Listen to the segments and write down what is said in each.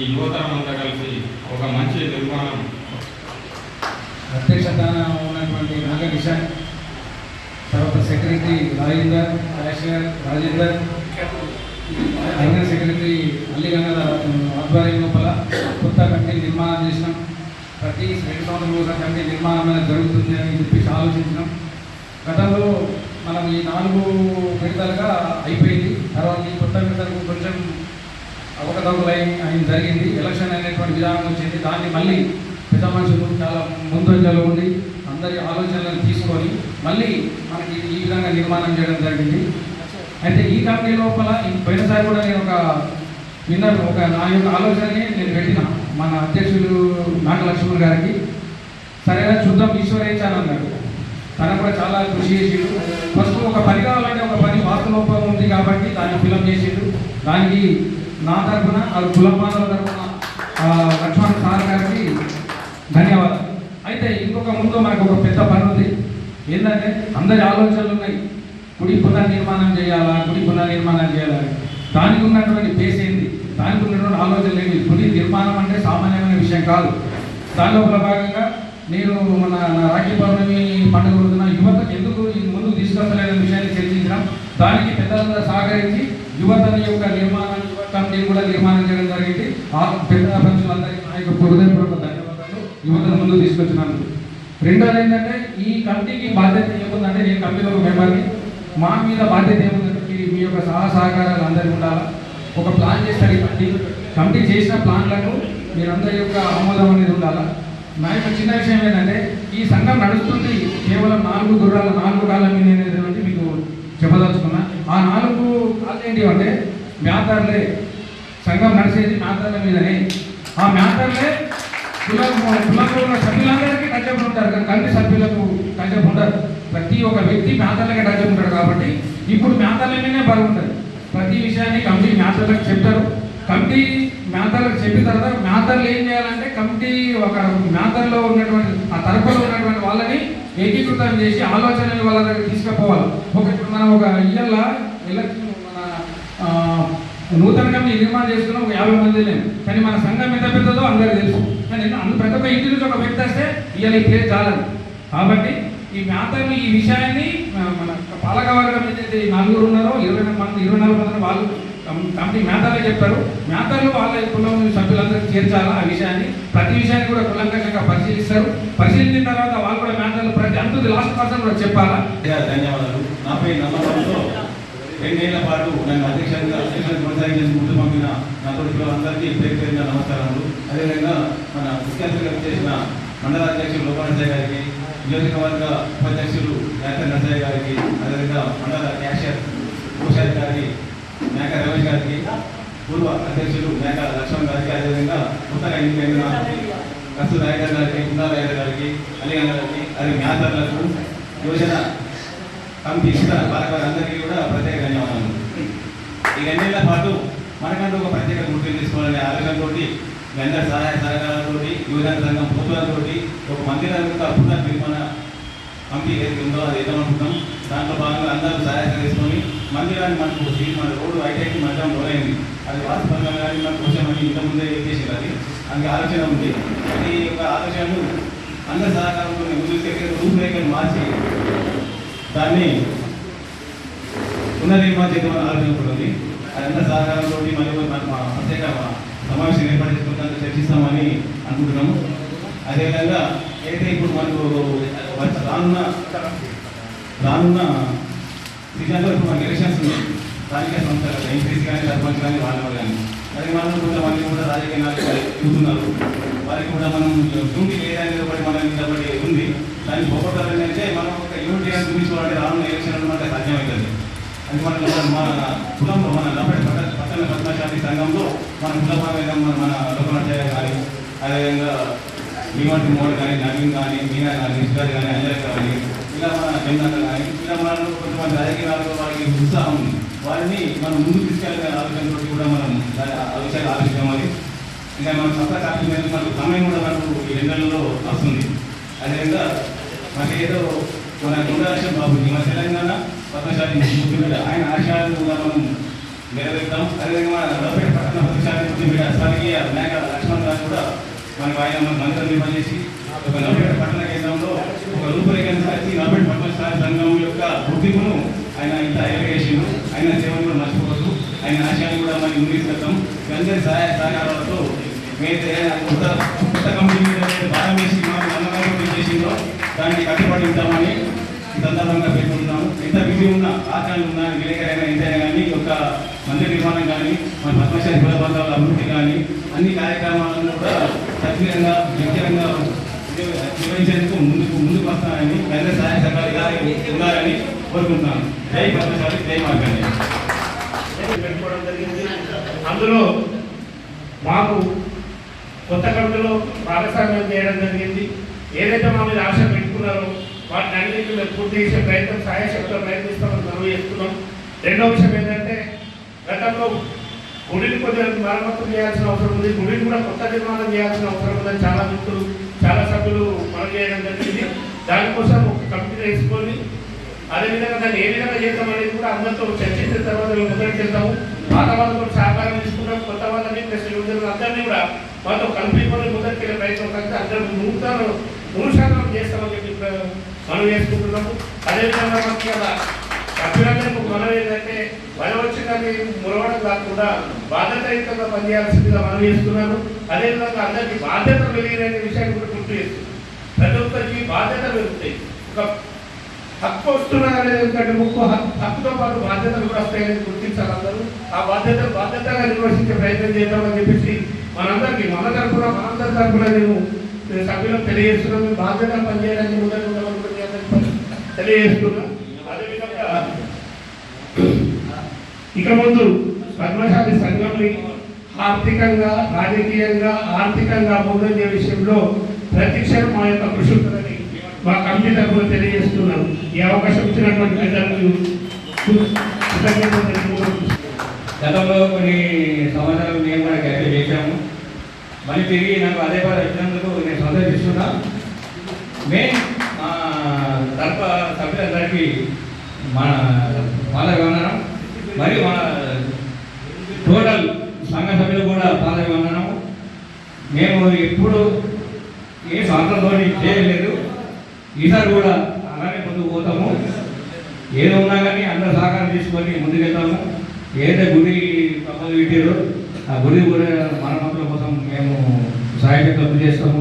ఈ యువతరం అంతా కలిసి ఒక మంచి నిర్మాణం. అధ్యక్షత ఉన్నటువంటి నాగ తర్వాత సెక్రటరీ రాజేందర్ కలెక్టర్ రాజేందర్ అడిగిన సెక్రటరీ అల్లిగంగల ఆధ్వర్యం లోపల కొత్త కంటే నిర్మాణం చేసినాం. ప్రతి రెండు సంవత్సరాల కంటే నిర్మాణం అనేది జరుగుతుంది అని చెప్పేసి ఆలోచించినాం. గతంలో మనం ఈ నాలుగు విడతలుగా అయిపోయింది. తర్వాత ఈ కొత్త విడతలకు కొంచెం అవకతవకలై ఆయన జరిగింది. ఎలక్షన్ అనేటువంటి విధానం వచ్చింది. దాన్ని మళ్ళీ పెద్ద మనుషులు చాలా ముందంజలో ఉండి అందరి ఆలోచనలను తీసుకొని మళ్ళీ మనకి ఈ విధంగా నిర్మాణం చేయడం జరిగింది. అయితే ఈ కమిటీ లోపల పోయినసారి కూడా నేను ఒక విన్నర్ ఒక నా యొక్క ఆలోచనని నేను పెట్టిన మన అధ్యక్షులు నాగ లక్ష్మణ్ గారికి. సరేనా? చూద్దాం. ఈశ్వరేచ్చాను అన్నాడు. తన కూడా చాలా కృషి చేసిండు. ఫస్ట్ ఒక పని కావాలంటే ఒక పని వాస్తు లోపం ఉంది కాబట్టి దాన్ని ఫిలం చేసిండు. దానికి నా తరఫున అది కులపాల తరఫున లక్ష్మణ్ సార్ గారికి ధన్యవాదాలు. అయితే ఇంకొక ముందు మనకు ఒక పెద్ద పని ఉంది. ఏంటంటే అందరి ఆలోచనలు ఉన్నాయి. గుడి పునర్నిర్మాణం చేయాలా గుడి పునర్నిర్మాణం చేయాలా? దానికి ఉన్నటువంటి బేస్ ఏంది? దానికి ఉన్నటువంటి ఆలోచనలు ఏంటి గుడి నిర్మాణం అంటే సామాన్యమైన విషయం కాదు. దానిలో ఒక భాగంగా నేను మన నా రాఖీ పౌర్ణమి పండుగ రోజున యువత ఎందుకు ఈ ముందుకు తీసుకొస్తలేని విషయాన్ని చర్చించడం దానికి పెద్దలందరూ సహకరించి యువత యొక్క నిర్మాణం కమిటీ కూడా నిర్మాణం చేయడం జరిగింది. ఆ పెద్ద పంచులందరికీ నా యొక్క హృదయపూర్వక ధన్యవాదాలు. యువతను ముందు తీసుకొచ్చినాను రెండోది ఏంటంటే ఈ కమిటీకి బాధ్యత ఏముందంటే నేను కమిటీలో ఒక మెంబర్ని మా మీద బాధ్యత ఏముందంటే మీ- యొక్క సహా సహకారాలు అందరికీ ఉండాలా? ఒక ప్లాన్ చేస్తారు ఈ కమిటీ. కమిటీ చేసిన ప్లాన్లకు మీరందరి యొక్క ఆమోదం అనేది ఉండాలా? నా యొక్క చిన్న విషయం ఏంటంటే ఈ సంఘం నడుస్తుంది కేవలం నాలుగు గుర్రాల నాలుగు కాళ్ళ మీద అనేటువంటి మీకు చెప్పదలుచుకున్నా. ఆ నాలుగు కాళ్ళు ఏంటి అంటే మ్యాతర్లే సంఘం నడిచేది మ్యాతర్ల మీదనే. ఆ మ్యాథర్లే కులం కులంలో ఉన్న సభ్యులందరికీ టచ్అప్ ఉంటారు. కానీ కంటి సభ్యులకు టచ్అప్ ఉంటారు ప్రతి ఒక్క వ్యక్తి మ్యాతర్లకే టచ్అప్ ఉంటాడు కాబట్టి ఇప్పుడు మ్యాతర్ల మీదనే బాగుంటుంది ప్రతి విషయాన్ని కమిటీ మ్యాథర్లకు చెప్తారు. కమిటీ మ్యాతర్లకు చెప్పిన తర్వాత మ్యాథర్లు ఏం చేయాలంటే కమిటీ ఒక మ్యాథర్లో ఉన్నటువంటి ఆ తరపులో ఉన్నటువంటి వాళ్ళని ఏకీకృతం చేసి ఆలోచనలు వాళ్ళ దగ్గర తీసుకుపోవాలి. ఒక ఇప్పుడు మనం ఒక ఇయ్యాల ఎలక్షన్ మన నూతన కమిటీ నిర్మాణం చేసుకున్న ఒక యాభై మంది లేము కానీ మన సంఘం ఎంత పెద్దదో అందరికీ తెలుసు. కానీ అందు ప్రతి ఒక్క ఇంటి నుంచి ఒక వ్యక్తి వస్తే ఇవాళ ఈ ప్లేస్ చాలదు. కాబట్టి ఈ మ్యాతర్లు ఈ విషయాన్ని మన పాలకవర్గం ఏదైతే నలుగురు ఉన్నారో ఇరవై మంది ఇరవై నాలుగు మంది వాళ్ళు కంపెనీ కమిటీ చెప్పారు. చెప్తారు వాళ్ళ కులం సభ్యులందరికీ చేర్చాలా ఆ విషయాన్ని? ప్రతి విషయాన్ని కూడా కులంకషంగా పరిశీలిస్తారు. పరిశీలించిన తర్వాత వాళ్ళు కూడా మేతలు ప్రతి అంతది లాస్ట్ పర్సన్ కూడా చెప్పాలా? ధన్యవాదాలు. నాపై నమ్మకంతో రెండేళ్ళ పాటు నన్ను అధ్యక్షంగా అధ్యక్షులు ముందు పంపిన నా కొడుకులు అందరికీ ప్రత్యేకంగా నమస్కారాలు. అదేవిధంగా మన ముఖ్య చేసిన మండల అధ్యక్షులు లోపానసయ్య గారికి నియోజకవర్గ ఉపాధ్యక్షులు నేత నరసయ్య గారికి అదేవిధంగా మండల క్యాషియర్ కోశారి గారికి మేక రమేష్ గారికి పూర్వ అధ్యక్షులు మేక లక్ష్మణ్ గారికి అదేవిధంగా కొత్తగా ఎన్నికైన కసు రాయగర్ గారికి కుందా రాయగర్ గారికి అలీగంగ గారికి అదే మ్యాథర్లకు యోజన కమిటీ ఇతర కూడా ప్రత్యేక ధన్యవాదాలు. ఈ రెండేళ్ళ పాటు మనకంటూ ఒక ప్రత్యేక గుర్తింపు తీసుకోవాలనే ఆలోచనతో మీ సహాయ సహకారాలతో యువజన సంఘం పూర్తులతో ఒక మందిరానికి ఒక పునర్ నిర్మాణ పంపి ఏది ఉందో అది ఏదనుకుంటాం దాంట్లో భాగంగా అందరూ సహాయం చేసుకొని మందిరాన్ని మనకు మన రోడ్డు ఐటీఐకి మధ్యం లోనైంది అది వాస్తవంగా కానీ మనకు కొంచెం ఇంతకుముందే చేసేది అది. అందుకే ఆలోచన ఉంది. ఈ యొక్క ఆలోచనలు అందరి సహకారంతో ముందుకు తీసుకెళ్ళి రూపురేఖను మార్చి దాన్ని పునర్నిర్మాణం చేద్దామని ఆలోచన కూడా అదంతా సహకారంతో మరియు ప్రత్యేక సమావేశం ఏర్పాటు చేసుకుంటానికి చర్చిస్తామని అనుకుంటున్నాము. అదేవిధంగా అయితే ఇప్పుడు మనకు రానున్న రానున్న సీజన్లో ఇప్పుడు మనకి ఎలక్షన్స్ ఉన్నాయి. రాజకీయ సంస్థలు ఎంపీసీ కానీ సర్పంచ్ కానీ వాళ్ళ వాళ్ళు కానీ. అదే మనం కొంతమంది కూడా రాజకీయ నాయకులు చూస్తున్నారు. వారికి కూడా మనం డ్యూటీ లేదనేది ఒకటి మనం మీద ఉంది. దాన్ని పోగొట్టాలని అంటే మనం ఒక యూనిటీ అని చూపించుకోవాలంటే రానున్న ఎలక్షన్ అనమాట సాధ్యమవుతుంది అది మన మన కులంలో మన లబ్బడి పట్ట పట్టణ పద్మశాంతి సంఘంలో మన కుల మన మన లోకనాచార్య కానీ అదేవిధంగా భీమంటి మోడ్ కానీ నవీన్ కానీ మీనా కానీ నిష్కారి కానీ అంజలి కానీ ఇలా మన జెండా కానీ ఇలా మన కొంతమంది రాజకీయాల్లో వారికి ఉత్సాహం ఉంది. వారిని మనం ముందు తీసుకెళ్ళిన ఆలోచనతో కూడా మనం ఆలోచనలు ఆ ఆలోచించామని ఇంకా మన కొత్త మీద మనకు సమయం కూడా మనకు ఈ రెండు వస్తుంది. అదేవిధంగా మనకి ఏదో మన గుండారాష్ట్రం బాబు మన తెలంగాణ పద్మశాలి ముఖ్యమంత్రి ఆయన ఆశయాలను కూడా మనం నెరవేర్తాం. అదేవిధంగా మన నలభై పట్టణ ప్రతిష్టానికి స్వర్గీయ నాయక లక్ష్మణ్ గారు కూడా మనకు ఆయన మన మంత్రం నిర్వహించి ఒక నలభై పట్టణ కేంద్రంలో ఒక రూపురేఖను సాధించి నలభై పట్టణ సంఘం యొక్క గుర్తింపును ఆయన ఇంత ఎరగేసిండు ఆయన సేవను కూడా మర్చిపోవద్దు. ఆయన ఆశయాన్ని కూడా మనకి ముందుకెళ్తాం అందరి సహాయ సహకారాలతో మేము కొత్త కొత్త కంపెనీ భారం వేసి దానికి కట్టుబడి ఉంటామని ఈ సందర్భంగా పేర్కొంటున్నాము ఎంత బిజీ ఉన్నా ఆచరణ ఉన్నా విలేకరైనా ఎంతైనా కానీ ఈ యొక్క మందిర నిర్మాణం కానీ మన పద్మశాలి కులబంధాల అభివృద్ధి కానీ అన్ని కార్యక్రమాలను కూడా సక్రియంగా వ్యక్తిగతంగా నిర్వహించేందుకు ముందుకు ముందుకు వస్తానని అందరి సహాయ సహకారాలు ఇలాగే ఉండాలని కోరుకుంటున్నాను. జై పద్మశాలి జై మార్గాన్ని పెట్టుకోవడం జరిగింది అందులో మాకు కొత్త కంపెనీలో భాగస్వామ్యం చేయడం జరిగింది. ఏదైతే మా మీద ఆశ పెట్టుకున్నారో వాటిని అన్నింటినీ మేము పూర్తి చేసే ప్రయత్నం సాయశక్తిలో ప్రయత్నిస్తామని మనం చేస్తున్నాం రెండో విషయం ఏంటంటే గతంలో గుడిని కొద్దిగా మరమ్మతులు చేయాల్సిన అవసరం ఉంది. గుడిని కూడా కొత్త నిర్మాణం చేయాల్సిన అవసరం ఉందని చాలా మిత్రులు చాలా సభ్యులు మనం చేయడం జరిగింది. దానికోసం ఒక కమిటీ వేసుకొని అదేవిధంగా దాన్ని ఏ విధంగా చేద్దాం అనేది కూడా అందరితో చర్చించిన తర్వాత మేము మొదలు చేద్దాము పాత వాళ్ళతో సహకారం తీసుకున్నాం కొత్త వాళ్ళని ప్లస్ అందరినీ కూడా మాతో కలుపుకొని ముందరికెళ్ళే ప్రయత్నం కలిసి అందరూ నూతన మూడు చేస్తామని చెప్పి మనం వేసుకుంటున్నాము అదేవిధంగా మనకి అలా సభ్యులందరికీ మనం ఏంటంటే మనం వచ్చిందని మురవడం కాకుండా బాధ్యతయుతంగా పనిచేయాల్సిందిగా మనం చేస్తున్నాను. అదేవిధంగా అందరికీ బాధ్యత పెరిగిన విషయాన్ని కూడా గుర్తు చేస్తున్నాం ప్రతి ఒక్కరికి బాధ్యత పెరుగుతాయి. ఒక హక్కు వస్తున్నది అనేది ఎందుకంటే ముక్కు హక్కుతో పాటు బాధ్యతలు కూడా వస్తాయని గుర్తించాలి అందరూ. ఆ బాధ్యత బాధ్యతగా నిర్వహించే ప్రయత్నం చేద్దామని చెప్పేసి మనందరికీ మన తరఫున మనందరి తరఫున నేను సభ్యులకు తెలియజేస్తున్నాం మేము బాధ్యత పనిచేయడానికి ముందర ఉండమని కూడా అదేవిధంగా ఇక ముందు పద్మశాలి సంఘంని ఆర్థికంగా రాజకీయంగా ఆర్థికంగా ముందంజే విషయంలో ప్రతిక్షణం మా యొక్క కృషి ఉంటుందని మా కమిటీ తరఫున తెలియజేస్తున్నాం ఈ అవకాశం ఇచ్చినటువంటి పెద్దలకు గతంలో కొన్ని సంవత్సరాలు మేము కూడా క్యాన్సిల్ చేశాము. మళ్ళీ తిరిగి నాకు అదే పని వచ్చినందుకు నేను సంతోషిస్తున్నా మెయిన్ మా తరఫ గారికి మన పాద మరియు మన టోటల్ సంఘ సభ్యులు కూడా పాద మేము ఎప్పుడు ఏ స్వాతంత్రంతో చేయలేదు. ఈసారి కూడా అలానే ముందుకు పోతాము. ఏదో ఉన్నా కానీ అందరూ సహకారం తీసుకొని ముందుకెళ్తాము. ఏదైతే గుడి ప్రపోజల్ పెట్టారో ఆ గుడి కూడా మరమ్మతుల కోసం మేము సాయంత్రం చేస్తాము.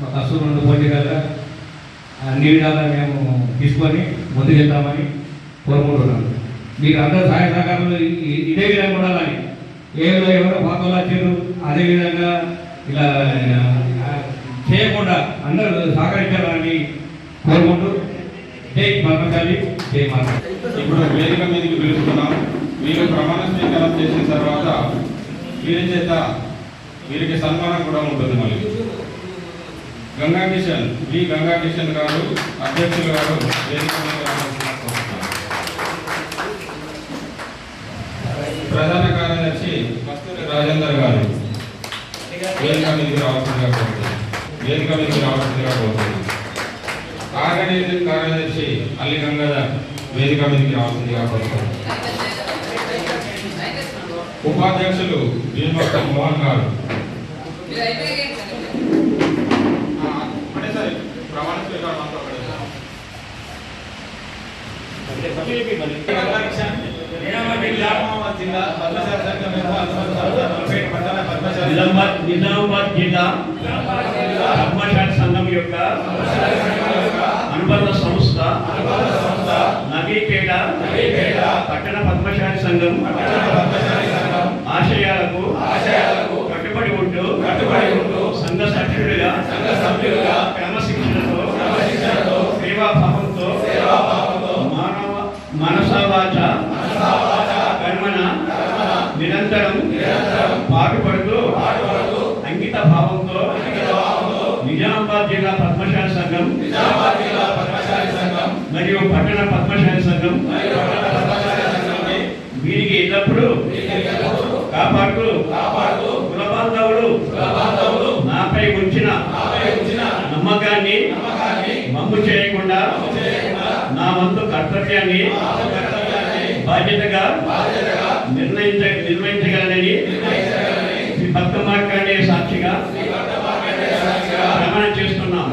మా కస్తూరు రెండు కదా అన్ని విధాలా మేము తీసుకొని ముందుకెళ్తామని కోరుకుంటున్నాను మీకు అందరూ సహాయ సహకారంలో ఇదే విధంగా ఉండాలని. ఏదో ఎవరో పాత వచ్చారు అదే విధంగా ఇలా చేయకుండా అందరూ సహకరించాలని కోరుకుంటూ జై పద్మశాలి జై మాత ఇప్పుడు వేదిక మీదకి పిలుస్తున్నాం. మీరు ప్రమాణ స్వీకారం చేసిన తర్వాత వీరి చేత వీరికి సన్మానం కూడా ఉంటుంది మళ్ళీ. గంగా మిషన్ వి గంగా కిషన్ గారు అధ్యక్షులు గారు ప్రధాన కార్యదర్శి కస్తూరి రాజేందర్ గారు వేదిక మీదకి రావాల్సిందిగా కోరుతున్నాను వేదిక మీదకి రావాల్సిందిగా కోరుతున్నాను ఆర్గనైజింగ్ కార్యదర్శి అల్లి గంగాధర్ వేదిక మీదకి రావాల్సిందిగా కోరుతున్నాను ఉపాధ్యక్షులు భీమక్క మోహన్ గారు ఆ, ఒకటేసారి ప్రమాణ స్వీకారం అంతా ఒకటేసారి. నిజామాబాద్ జిల్లా సంఘం యొక్క అనుబంధ సంస్థ నవీపేట పట్టణ పద్మశాలి సంఘం ఆశయాలకు కట్టుబడి ఉంటూ సంఘ సభ్యుడిగా క్రమశిక్షణతో సేవాభావంతో మానవ మనసవాచ కర్మణ. నిరంతరం. పాటుపడుతూ. అంకిత భావంతో. నిజామాబాద్ జిల్లా పద్మశాలి సంఘం. మరియు పట్టణ పద్మశాలి సంఘం. వీరికి ఎల్లప్పుడూ కాపాడుతూ కులబాంధవులు నాపై ఉంచిన నమ్మకాన్ని మమ్ము చేయ వంతు కర్తవ్యాన్ని బాధ్యతగా నిర్ణయించ నిర్వహించగలనని సాక్షిగా ప్రమాణం చేస్తున్నాం.